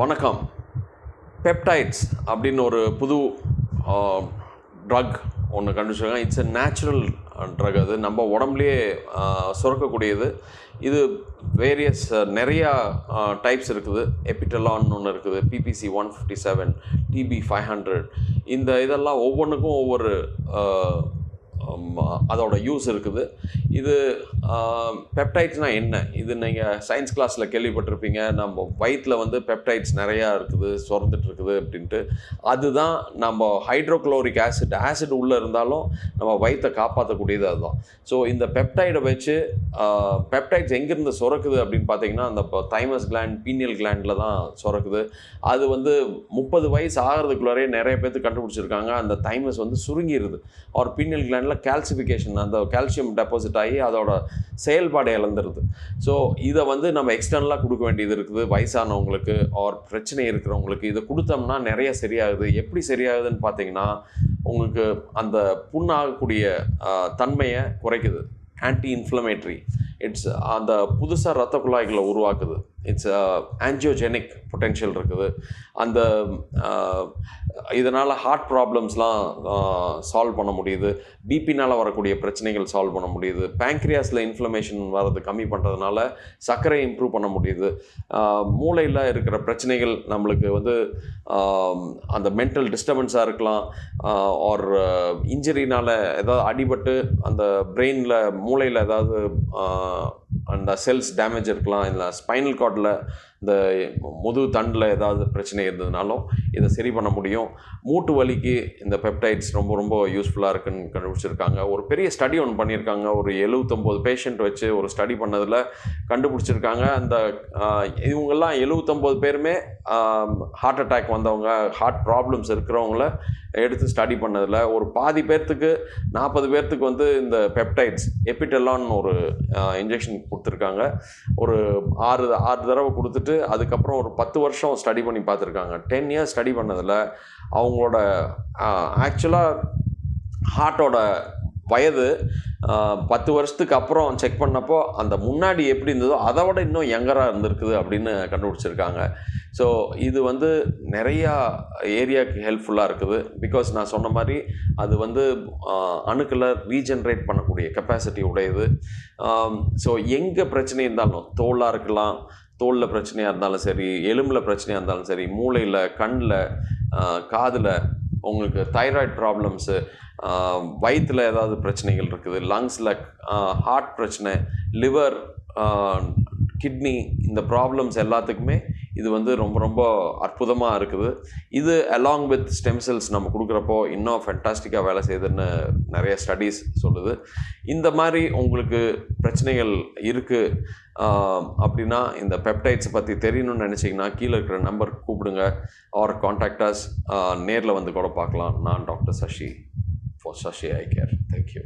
வணக்கம். பெப்டைட்ஸ் அப்படின்னு ஒரு புது ட்ரக் ஒன்று கண்டுபிடிச்சிருக்காங்க. இட்ஸ் எ நேச்சுரல் ட்ரக் அது. நம்ம உடம்புலேயே சுரக்கக்கூடியது. இது வேரியஸ் நிறையா டைப்ஸ் இருக்குது. எபிட்டலான்னு ஒன்று இருக்குது. BBC one fifty seven DB five hundred இந்த இதெல்லாம் ஒவ்வொன்றுக்கும் ஒவ்வொரு அதோட யூஸ் இருக்குது. இது பெப்டைட்ஸ்னால் என்ன? இது நீங்கள் சயின்ஸ் கிளாஸில் கேள்விப்பட்டிருப்பீங்க. நம்ம வயிற்றில் வந்து பெப்டைட்ஸ் நிறையா இருக்குது சுரந்துட்டுருக்குது அப்படின்ட்டு. அதுதான் நம்ம ஹைட்ரோக்ளோரிக் ஆசிட் ஆசிட் உள்ளே இருந்தாலும் நம்ம வயிற்றை காப்பாற்றக்கூடியது அதுதான். ஸோ இந்த பெப்டைடை வச்சு பெப்டைட்ஸ் எங்கேருந்து சுரக்குது அப்படின்னு பார்த்தீங்கன்னா அந்த தைமஸ் கிளாண்ட் பீனியல் கிளாண்டில் தான் சுரக்குது. அது வந்து முப்பது வயசு ஆகிறதுக்குள்ளாரே நிறைய பேர்த்து கண்டுபிடிச்சிருக்காங்க. அந்த தைமஸ் வந்து சுருங்கிடுது அவர் பீனியல் கிளாண்டில் கால்சிஃபிகேஷன் அந்த கால்சியம் டெபாசிட் ஆகி அதோட செயல்பாடு இழந்துருது. ஸோ இதை வந்து நம்ம எக்ஸ்டர்னலாக கொடுக்க வேண்டியது இருக்குது. வயசானவங்களுக்கு ஆர் பிரச்சனை இருக்கிறவங்களுக்கு இதை கொடுத்தோம்னா நிறைய சரியாகுது. எப்படி சரியாகுதுன்னு பார்த்தீங்கன்னா உங்களுக்கு அந்த புண்ணாகக்கூடிய தன்மையை குறைக்குது. ஆன்டி இன்ஃப்ளமேட்ரி இட்ஸ் uh, அந்த புதுசாக ரத்த குழாய்களை உருவாக்குது. இட்ஸ் ஆன்ஜியோஜெனிக் பொட்டென்ஷியல் இருக்குது. அந்த இதனால் ஹார்ட் ப்ராப்ளம்ஸ்லாம் சால்வ் பண்ண முடியுது. பிபினால் வரக்கூடிய பிரச்சனைகள் சால்வ் பண்ண முடியுது. பேங்க்ரியாஸில் இன்ஃப்ளமேஷன் வர்றது கம்மி பண்ணுறதுனால சர்க்கரை இம்ப்ரூவ் பண்ண முடியுது. Uh, மூளையில் இருக்கிற பிரச்சனைகள் நம்மளுக்கு வந்து um, அந்த மென்டல் டிஸ்டர்பன்ஸாக இருக்கலாம். Uh, ஆர் இன்ஜுரினால் ஏதாவது அடிபட்டு அந்த பிரெயினில் மூளையில் ஏதாவது அந்த செல்ஸ் டேமேஜ் இருக்கலாம். இல்லை ஸ்பைனல் கார்டில் இந்த முது தண்டில் ஏதாவது பிரச்சனை இருந்ததுனாலும் இதை சரி பண்ண முடியும். மூட்டு வலிக்கு இந்த பெப்டைட்ஸ் ரொம்ப ரொம்ப யூஸ்ஃபுல்லாக இருக்குன்னு கண்டுபிடிச்சிருக்காங்க. ஒரு பெரிய ஸ்டடி ஒன்று பண்ணியிருக்காங்க. ஒரு எழுபத்தொம்போது பேஷண்ட் வச்சு ஒரு ஸ்டடி பண்ணதில் கண்டுபிடிச்சிருக்காங்க. அந்த இவங்கெல்லாம் எழுபத்தொம்போது பேருமே ஹார்ட் அட்டாக் வந்தவங்க ஹார்ட் ப்ராப்ளம்ஸ் இருக்கிறவங்கள எடுத்து ஸ்டடி பண்ணதில் ஒரு பாதி பேர்த்துக்கு நாற்பது பேர்த்துக்கு வந்து இந்த பெப்டைட்ஸ் எபிட்டெல்லான் ஒரு இன்ஜெக்ஷன் கொடுத்துருக்காங்க. ஒரு ஆறு ஆறு தடவை கொடுத்துட்டு அதுக்கப்புறம் ஒரு பத்து வருஷம் ஸ்டடி பண்ணி பார்த்துருக்காங்க. டென் இயர்ஸ் ஸ்டடி பண்ணதில் அவங்களோட ஆக்சுவலாக ஹார்ட்டோட வயது பத்து வருஷத்துக்கு அப்புறம் செக் பண்ணப்போ அந்த முன்னாடி எப்படி இருந்ததோ அதை விட இன்னும் யங்கராக இருந்திருக்குது அப்படின்னு கண்டுபிடிச்சிருக்காங்க. ஸோ இது வந்து நிறையா ஏரியாவுக்கு ஹெல்ப்ஃபுல்லாக இருக்குது. பிகாஸ் நான் சொன்ன மாதிரி அது வந்து அணுக்களை ரீஜென்ரேட் பண்ணக்கூடிய கெப்பாசிட்டி உடையது. ஸோ எங்கே பிரச்சனை இருந்தாலும் தோலாக இருக்கலாம் தோலில் பிரச்சனையாக இருந்தாலும் சரி எலும்பில் பிரச்சனையாக இருந்தாலும் சரி மூளையில் கண்ணில் காதில் உங்களுக்கு தைராய்டு ப்ராப்ளம்ஸு வயிற்றில் ஏதாவது பிரச்சனைகள் இருக்குது லங்ஸில் ஹார்ட் பிரச்சனை லிவர் கிட்னி இந்த ப்ராப்ளம்ஸ் எல்லாத்துக்குமே இது வந்து ரொம்ப ரொம்ப அற்புதமாக இருக்குது. இது அலாங் வித் ஸ்டெம் செல்ஸ் நம்ம கொடுக்குறப்போ இன்னும் ஃபென்டாஸ்டிக்காக வேலை செய்யுதுன்னு நிறைய ஸ்டடீஸ் சொல்லுது. இந்த மாதிரி உங்களுக்கு பிரச்சனைகள் இருக்குது அப்படின்னா இந்த பெப்டைட்ஸ் பற்றி தெரியணும்னு நினச்சிங்கன்னா கீழே இருக்கிற நம்பர் கூப்பிடுங்க. ஆர் காண்டாக்டர்ஸ் நேரில் வந்து கூட பார்க்கலாம். நான் doctor Sashi for Sashi I care. Thank you